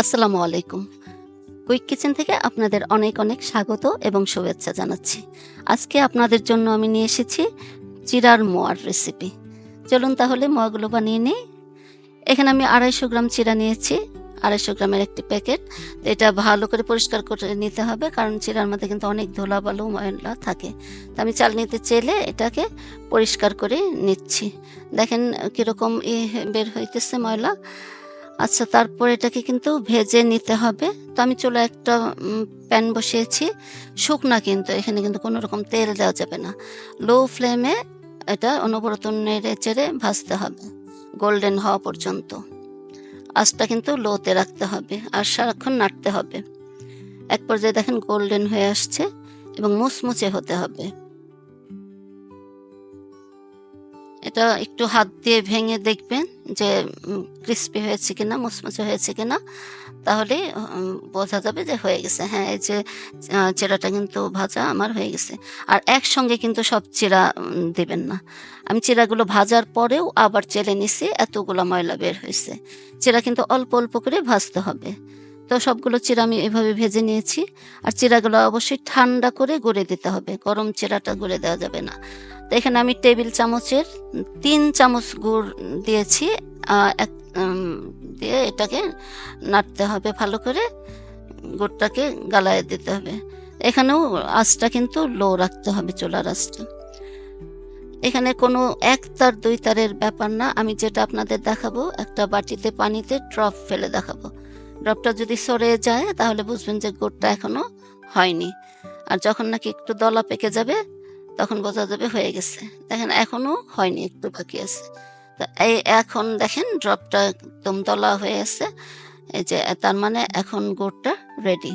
আসসালামু আলাইকুম। Quick kitchen থেকে আপনাদের অনেক অনেক স্বাগত এবং শুভেচ্ছা জানাচ্ছি। আজকে আপনাদের জন্য আমি নিয়ে এসেছি চিরার মোয়ার রেসিপি। চলুন তাহলে মোয়াগুলো বানিয়ে নিই। এখানে আমি আড়াইশো গ্রাম চিরা নিয়েছি, আড়াইশো গ্রামের একটি প্যাকেট। এটা ভালো করে পরিষ্কার করে নিতে হবে, কারণ চিরার মধ্যে কিন্তু অনেক ধুলা বালু ময়লা থাকে। তো আমি চাল নিতে চেলে এটাকে পরিষ্কার করে নিচ্ছি। দেখেন কীরকম ই বের হইতেছে ময়লা। আচ্ছা তারপর এটাকে কিন্তু ভেজে নিতে হবে। তো আমি চলে একটা প্যান বসিয়েছি। শুকনা কিন্তু, এখানে কিন্তু কোনো রকম তেল দেওয়া যাবে না। লো ফ্লেমে এটা অনবরত নেড়ে চেড়ে ভাজতে হবে, গোল্ডেন হওয়া পর্যন্ত। আঁচটা কিন্তু লোতে রাখতে হবে আর সারাক্ষণ নাড়তে হবে। এক পর্যায়ে দেখেন গোল্ডেন হয়ে আসছে এবং মুচমুচে হতে হবে। এটা একটু হাত দিয়ে ভেঙে দেখবেন যে ক্রিস্পি হয়েছে কিনা, মুচমুচে হয়েছে কিনা, তাহলে বোঝা যাবে যে হয়ে গেছে। হ্যাঁ এই যে চিরাটা কিন্তু ভাজা আমার হয়ে গেছে। আর একসঙ্গে কিন্তু সব চিরা দেবেন না। আমি চিরাগুলো ভাজার পরেও আবার চেলে নিছি, এতগুলো ময়লা বের হয়েছে। চিরা কিন্তু অল্প অল্প করে ভাজতে হবে। তো সবগুলো চিরা আমি এভাবে ভেজে নিয়েছি। আর চিরাগুলো অবশ্যই ঠান্ডা করে গুঁড়ে দিতে হবে। গরম চিরাটা গুঁড়ে দেওয়া যাবে না। তো এখানে আমি টেবিল চামচের তিন চামচ গুড় দিয়েছি। দিয়ে এটাকে নাড়তে হবে ভালো করে। গুড়টাকে গালায় দিতে হবে। এখানেও আঁচটা কিন্তু লো রাখতে হবে, চুলার আঁচটা। এখানে কোনো এক তার, দুই তারের ব্যাপার না। আমি যেটা আপনাদের দেখাবো, একটা বাটিতে পানিতে ড্রপ ফেলে দেখাবো। ড্রপটা যদি সরে যায়, তাহলে বুঝবেন যে গুড়টা এখনও হয়নি। আর যখন নাকি একটু দলা পেকে যাবে তখন বোঝা যাবে হয়ে গেছে। দেখেন, এখনও হয়নি, একটু বাকি আছে। এই এখন দেখেন, ড্রপটা একদম তলা হয়ে আছে। এই যে, তার মানে এখন গুড়টা রেডি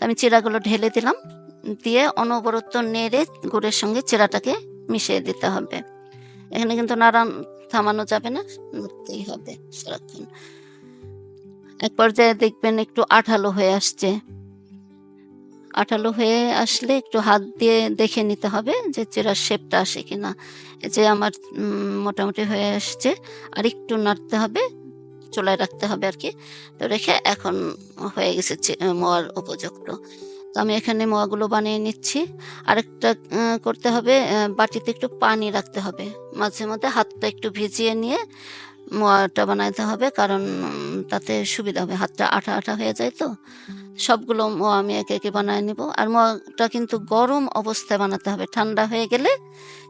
আমি চিরাগুলো ঢেলে দিলাম, দিয়ে অনবরত নেড়ে গুড়ের সঙ্গে চিরাটাকে মিশিয়ে দিতে হবে। এখানে কিন্তু নাড়ান, থামানো যাবে না, নাড়তেই হবে সারাক্ষণ। এক পর্যায়ে দেখবেন একটু আঠালো হয়ে আসছে। আঠালো হয়ে আসলে একটু হাত দিয়ে দেখে নিতে হবে যে চিরার শেপটা আসে কিনা। যে আমার মোটামুটি হয়ে আসছে। আর একটু নাড়তে হবে, চুলায় রাখতে হবে আর কি। তো রেখে এখন হয়ে গেছে মোয়ার উপযুক্ত। তো আমি এখানে মোয়াগুলো বানিয়ে নিচ্ছি। আরেকটা করতে হবে বাটিতে একটু পানি রাখতে হবে। মাঝে মধ্যে হাতটা একটু ভিজিয়ে নিয়ে মোয়াটা বানাইতে হবে, কারণ তাতে সুবিধা হবে। হাতটা আঠা আঠা হয়ে যায় তো। সবগুলো মোয়া আমি একে একে বানায় নিব। আর মোয়াটা কিন্তু গরম অবস্থায় বানাতে হবে। ঠান্ডা হয়ে গেলে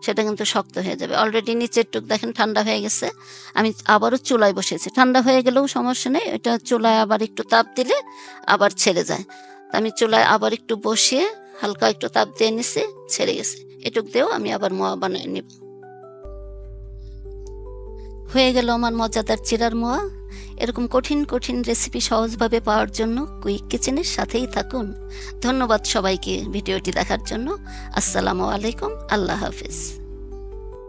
সেটা কিন্তু শক্ত হয়ে যাবে। অলরেডি নিচের টুক দেখেন ঠান্ডা হয়ে গেছে। আমি আবারও চুলায় বসেছি ঠান্ডা হয়ে গেলেও সমস্যা নেই। এটা চুলায় আবার একটু তাপ দিলে আবার ছেড়ে যায়। আমি চুলায় আবার একটু বসিয়ে হালকা একটু তাপ দিয়ে নিছি, ছেড়ে গেছে। এটুক দিয়েও আমি আবার মোয়া বানিয়ে নিব। হয়ে গেল আমার মজাদার চিরার মোয়া। এরকম কঠিন কঠিন রেসিপি সহজভাবে পাওয়ার জন্য কুইক কিচেনের সাথেই থাকুন। ধন্যবাদ সবাইকে ভিডিওটি দেখার জন্য। আসসালামু আলাইকুম। আল্লাহ হাফিজ।